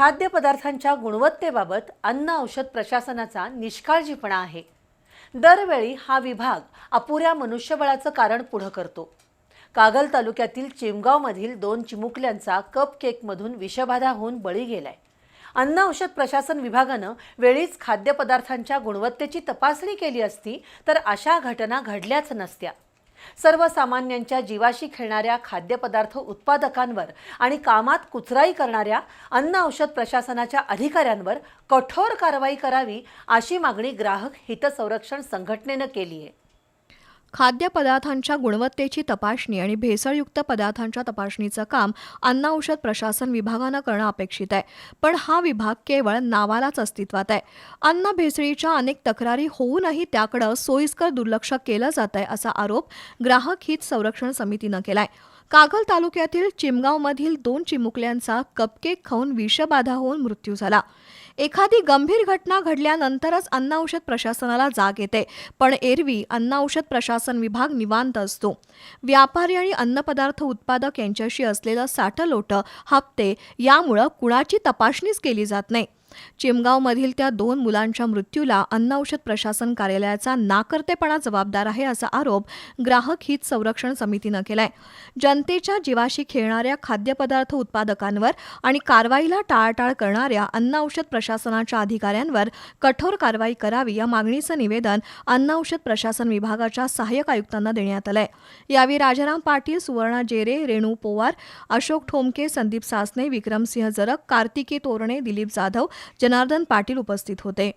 खाद्यपदार्थांच्या गुणवत्तेबाबत अन्न औषध प्रशासनाचा निष्काळजीपणा आहे. दरवेळी हा विभाग अपुऱ्या मनुष्यबळाचं कारण पुढं करतो. कागल तालुक्यातील चिमगावमधील दोन चिमुकल्यांचा कप केकमधून विषबाधा होऊन बळी गेलाय. अन्न औषध प्रशासन विभागानं वेळीच खाद्यपदार्थांच्या गुणवत्तेची तपासणी केली असती तर अशा घटना घडल्याच नसत्या. सर्वसामान्यांच्या जीवाशी खेळणाऱ्या खाद्यपदार्थ उत्पादकांवर आणि कामात कुचराई करणाऱ्या अन्न औषध प्रशासनाच्या अधिकाऱ्यांवर कठोर कारवाई करावी अशी मागणी ग्राहक हितसंरक्षण संघटनेनं केली आहे खाद्यपदार्थांच्या गुणवत्तेची तपासणी आणि भेसळयुक्त पदार्थांच्या तपासणीचं काम अन्न औषध प्रशासन विभागानं करणं अपेक्षित आहे. पण हा विभाग केवळ नावालाच अस्तित्वात आहे. अन्न भेसळीच्या अनेक तक्रारी होऊनही त्याकडं सोयीस्कर दुर्लक्ष केलं जात आहे असा आरोप ग्राहक हित संरक्षण समितीनं केलाय. कागल तालुक्यातील चिमगावमधील दोन चिमुकल्यांचा कपकेक खाऊन विषबाधा होऊन मृत्यू झाला. एखादी गंभीर घटना घडल्यानंतरच अन्न औषध प्रशासनाला जाग येते पण एरवी अन्न औषध प्रशासन विभाग निवांत असतो. व्यापारी आणि अन्नपदार्थ उत्पादक यांच्याशी असलेलं साठलोटं हप्ते यामुळं कुणाची तपासणीच केली जात नाही. चिमगावमधील त्या दोन मुलांच्या मृत्यूला अन्न औषध प्रशासन कार्यालयाचा नाकर्तेपणा जबाबदार आहे असा आरोप ग्राहक हित संरक्षण समितीनं केलाय. जनतेच्या जीवाशी खेळणाऱ्या खाद्यपदार्थ उत्पादकांवर आणि कारवाईला टाळाटाळ करणाऱ्या अन्न औषध प्रशासनाच्या अधिकाऱ्यांवर कठोर कारवाई करावी या मागणीचं निवेदन अन्न औषध प्रशासन विभागाच्या सहाय्यक आयुक्तांना देण्यात आलंय. यावेळी राजाराम पाटील सुवर्णा जेरे रेणू पोवार अशोक ठोमके संदीप सासने विक्रमसिंह जरक कार्तिकी तोरणे दिलीप जाधव जनार्दन पाटील उपस्थित होते.